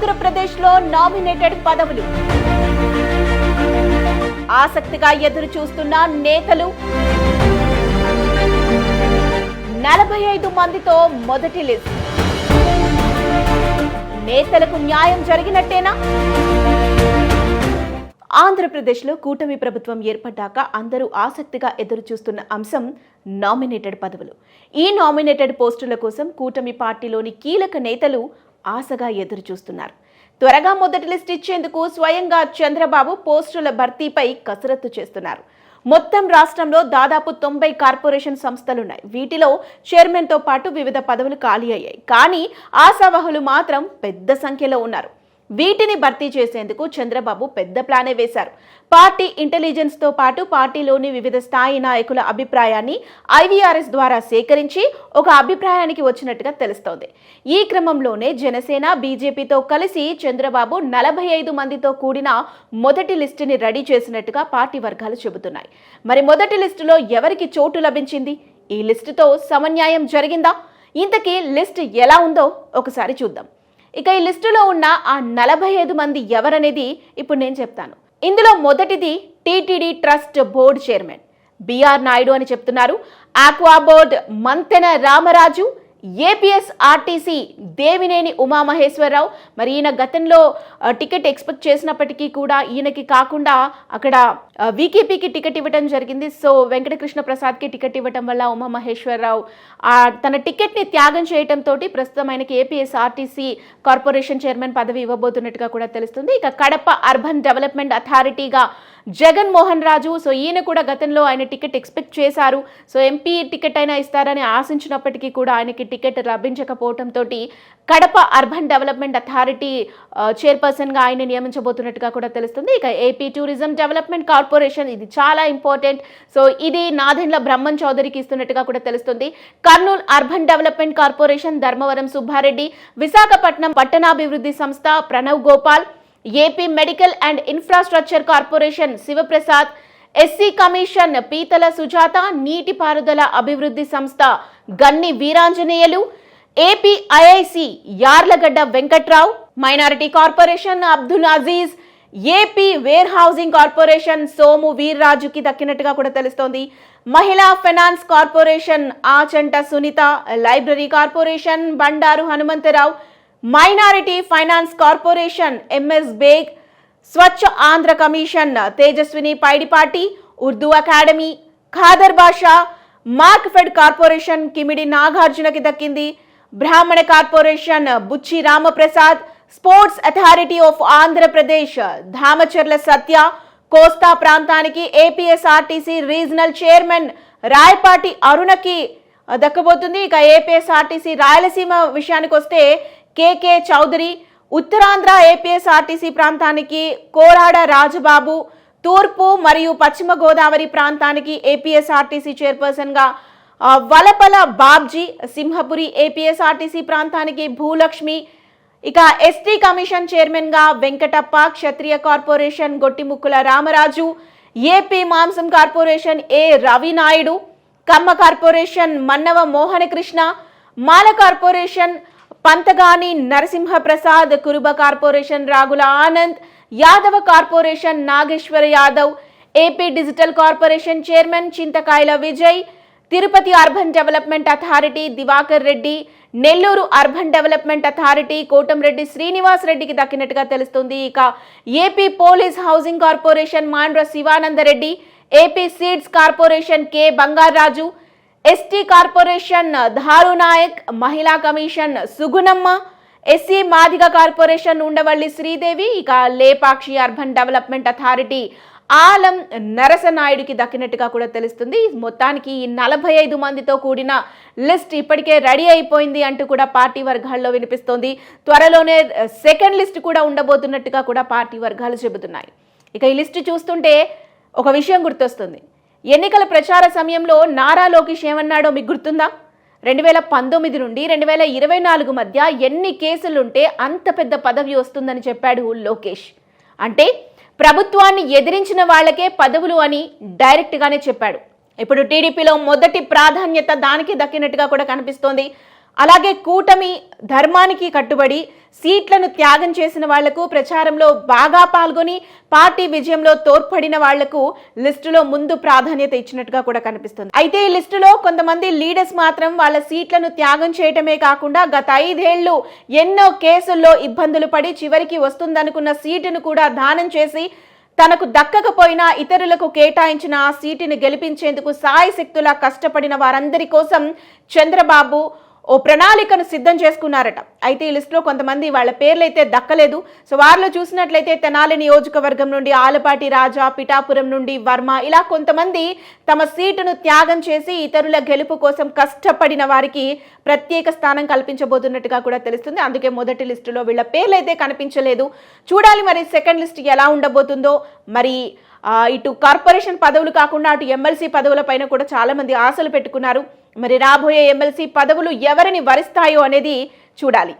ఆంధ్రప్రదేశ్లో నామినేటెడ్ పదవులు. ఆసక్తిగా ఎదురు చూస్తున్న నేతలు నలభై ఐదు మందితో మొదటి లిస్ట్. నేతలకు న్యాయం జరిగినట్టేనా? ఆంధ్రప్రదేశ్లో కూటమి ప్రభుత్వం ఏర్పడ్డాక అందరూ ఆసక్తిగా ఎదురు చూస్తున్న అంశం నామినేటెడ్ పదవులు. ఈ నామినేటెడ్ పోస్టుల కోసం కూటమి పార్టీలోని కీలక నేతలు ఆశగా ఎదురుచూస్తున్నారు. త్వరగా మొదటి లిస్ట్ ఇచ్చేందుకు స్వయంగా చంద్రబాబు పోస్టుల భర్తీపై కసరత్తు చేస్తున్నారు. మొత్తం రాష్ట్రంలో దాదాపు తొంభై కార్పొరేషన్ సంస్థలున్నాయి. వీటిలో చైర్మన్తో పాటు వివిధ పదవులు ఖాళీ అయ్యాయి. కానీ ఆశావహులు మాత్రం పెద్ద సంఖ్యలో ఉన్నారు. వీటిని భర్తీ చేసేందుకు చంద్రబాబు పెద్ద ప్లానే వేశారు. పార్టీ ఇంటెలిజెన్స్తో పాటు పార్టీలోని వివిధ స్థాయి నాయకుల అభిప్రాయాన్ని ఐవీఆర్ఎస్ ద్వారా సేకరించి ఒక అభిప్రాయానికి వచ్చినట్టుగా తెలుస్తోంది. ఈ క్రమంలోనే జనసేన బీజేపీతో కలిసి చంద్రబాబు నలభై ఐదు మందితో కూడిన మొదటి లిస్టుని రెడీ చేసినట్టుగా పార్టీ వర్గాలు చెబుతున్నాయి. మరి మొదటి లిస్టులో ఎవరికి చోటు లభించింది? ఈ లిస్టుతో సమన్యాయం జరిగిందా? ఇంతకీ లిస్ట్ ఎలా ఉందో ఒకసారి చూద్దాం. ఇక ఈ లిస్టులో ఉన్న ఆ నలభై ఐదు మంది ఎవరనేది ఇప్పుడు నేను చెప్తాను. ఇందులో మొదటిది TTD trust board chairman. BR Naidu అని చెప్తున్నారు. Aqua board Mantena Ramaraju APS RTC Devineni Umamaheswararao. మరి ఈయన గతంలో టికెట్ ఎక్స్పెక్ట్ చేసినప్పటికీ కూడా ఈయనకి కాకుండా అక్కడ వీకేపీకి టికెట్ ఇవ్వడం జరిగింది. సో వెంకటకృష్ణ ప్రసాద్కి టికెట్ ఇవ్వటం వల్ల ఉమామహేశ్వరరావు ఆ, తన టికెట్ని త్యాగం చేయడంతో ప్రస్తుతం ఆయనకి ఏపీఎస్ ఆర్టీసీ కార్పొరేషన్ చైర్మన్ పదవి ఇవ్వబోతున్నట్టుగా కూడా తెలుస్తుంది. ఇక కడప అర్బన్ డెవలప్మెంట్ అథారిటీగా జగన్ మోహన్ రాజు. సో ఈయన కూడా గతంలో ఆయన టికెట్ ఎక్స్పెక్ట్ చేశారు. సో ఎంపీ టికెట్ అయినా ఇస్తారని ఆశించినప్పటికీ కూడా ఆయనకి టికెట్ లభించకపోవడంతో కడప అర్బన్ డెవలప్మెంట్ అథారిటీ చైర్పర్సన్గా ఆయన నియమించబోతున్నట్టుగా కూడా తెలుస్తుంది. ఇక ఏపీ టూరిజం డెవలప్మెంట్ కార్పొరేషన్ ఇది చాలా ఇంపార్టెంట్. సో ఇది నాదెండ్ల బ్రహ్మన్ చౌదరికి ఇస్తున్నట్టుగా కూడా తెలుస్తుంది. Kurnool urban development corporation Dharmavaram Subbareddy Visakhapatnam పట్టణాభివృద్ధి సంస్థ Pranav Gopal AP medical and infrastructure corporation Sivaprasad SC commission Peethala Sujatha నీటిపారుదల అభివృద్ధి సంస్థ Ganni Veeranjaneyulu AP IIC Yarlagadda Venkatrao minority corporation Abdul Aziz AP ware housing corporation Somu వీర్రాజుకి దక్కినట్టుగా కూడా తెలుస్తోంది. మహిళా finance corporation Achanta Sunitha library corporation Bandaru Hanumantharao minority finance corporation MS Baig Swachh Andhra commission Tejaswini Paidipati Urdu academy Khader Basha Markfed corporation Kimidi నాగార్జునకి దక్కింది. Brahmana corporation Buchi Ramprasad sports authority of Andhra Pradesh Dhamacharla Satya కోస్తా ప్రాంతానికి APSRTC regional chairman Rayapati అరుణకి దక్కబోతుంది. ఇక APSRTC Rayalaseema విషయానికి వస్తే కేకే Chowdary Uttarandhra APSRTC ప్రాంతానికి కోరాడ రాజబాబు తూర్పు మరియు పశ్చిమ గోదావరి ప్రాంతానికి ఏపీఎస్ఆర్టీసీ చైర్పర్సన్గా వలపల బాబ్జీ సింహపురి ఏపీఎస్ఆర్టీసీ ప్రాంతానికి భూలక్ష్మి ఇక ఎస్టీ కమిషన్ చైర్మన్గా వెంకటప్ప క్షత్రియ కార్పొరేషన్ గొట్టిముక్కుల రామరాజు ఏపీ మాంసం corporation A Ravinaidu Kamma corporation Mannava Mohanakrishna Mala corporation Panthagani Narasimhaprasad Kuruba corporation Ragula Anand Yadava corporation Nageswara Yadav AP digital corporation chairman Chintakayala Vijay Tirupati urban development authority Divakar Reddy Nellore urban development authority Kotamreddy Srinivas రెడ్డికి దక్కినట్టుగా తెలుస్తుంది. ఇక AP police housing corporation Mandra Sivanandareddy AP seeds corporation K Bangaraju ST corporation Dharunayak మహిళా commission Sugunamma SC Madiga corporation Undavalli Sridevi ఇక Lepakshi urban development authority Alam నరసనాయుడికి దక్కినట్టుగా కూడా తెలుస్తుంది. మొత్తానికి ఈ నలభై ఐదు మందితో కూడిన లిస్ట్ ఇప్పటికే రెడీ అయిపోయింది అంటూ కూడా పార్టీ వర్గాల్లో వినిపిస్తోంది. త్వరలోనే సెకండ్ లిస్ట్ కూడా ఉండబోతున్నట్టుగా కూడా పార్టీ వర్గాలు చెబుతున్నాయి. ఇక ఈ లిస్ట్ చూస్తుంటే ఒక విషయం గుర్తొస్తుంది. ఎన్నికల ప్రచార సమయంలో నారా లోకేష్ ఏమన్నాడో మీకు గుర్తుందా? రెండు వేల పంతొమ్మిది నుండి రెండు వేల ఇరవై నాలుగు మధ్య ఎన్ని కేసులుంటే అంత పెద్ద పదవి వస్తుందని చెప్పాడు లోకేష్. అంటే ప్రభుత్వాన్ని ఎదిరించిన వాళ్ళకే పదవులు అని డైరెక్ట్గానే చెప్పాడు. ఇప్పుడు టీడీపీలో మొదటి ప్రాధాన్యత దానికి దక్కినట్టుగా కూడా కనిపిస్తోంది. అలాగే కూటమి ధర్మానికి కట్టుబడి సీట్లను త్యాగం చేసిన వాళ్ళకు ప్రచారంలో బాగా పాల్గొని పార్టీ విజయంలో తోడ్పడిన వాళ్ళకు లిస్టులో ముందు ప్రాధాన్యత ఇచ్చినట్టుగా కూడా కనిపిస్తుంది. అయితే ఈ లిస్టులో కొంతమంది లీడర్స్ మాత్రం వాళ్ళ సీట్లను త్యాగం చేయటమే కాకుండా గత ఐదేళ్ళు ఎన్నో కేసుల్లో ఇబ్బందులు పడి చివరికి వస్తుందనుకున్న సీటును కూడా దానం చేసి తనకు దక్కకపోయినా ఇతరులకు కేటాయించిన ఆ సీటును గెలిపించేందుకు సాయశక్తులా కష్టపడిన వారందరి కోసం చంద్రబాబు ఓ ప్రణాళికను సిద్ధం చేసుకున్నారట. అయితే ఈ లిస్టులో కొంతమంది వాళ్ళ పేర్లు అయితే దక్కలేదు. సో వారిలో చూసినట్లయితే తెనాలి నియోజకవర్గం నుండి ఆలపాటి రాజా పిఠాపురం నుండి వర్మ ఇలా కొంతమంది తమ సీటును త్యాగం చేసి ఇతరుల గెలుపు కోసం కష్టపడిన వారికి ప్రత్యేక స్థానం కల్పించబోతున్నట్టుగా కూడా తెలుస్తుంది. అందుకే మొదటి లిస్టులో వీళ్ళ పేర్లు అయితే కనిపించలేదు. చూడాలి మరి సెకండ్ లిస్ట్ ఎలా ఉండబోతుందో. మరి ఇటు కార్పొరేషన్ పదవులు కాకుండా అటు ఎమ్మెల్సీ పదవుల పైన కూడా చాలామంది ఆశలు పెట్టుకున్నారు. మరి రాబోయే ఎమ్మెల్సీ పదవులు ఎవరిని వరిస్తాయో అనేది చూడాలి.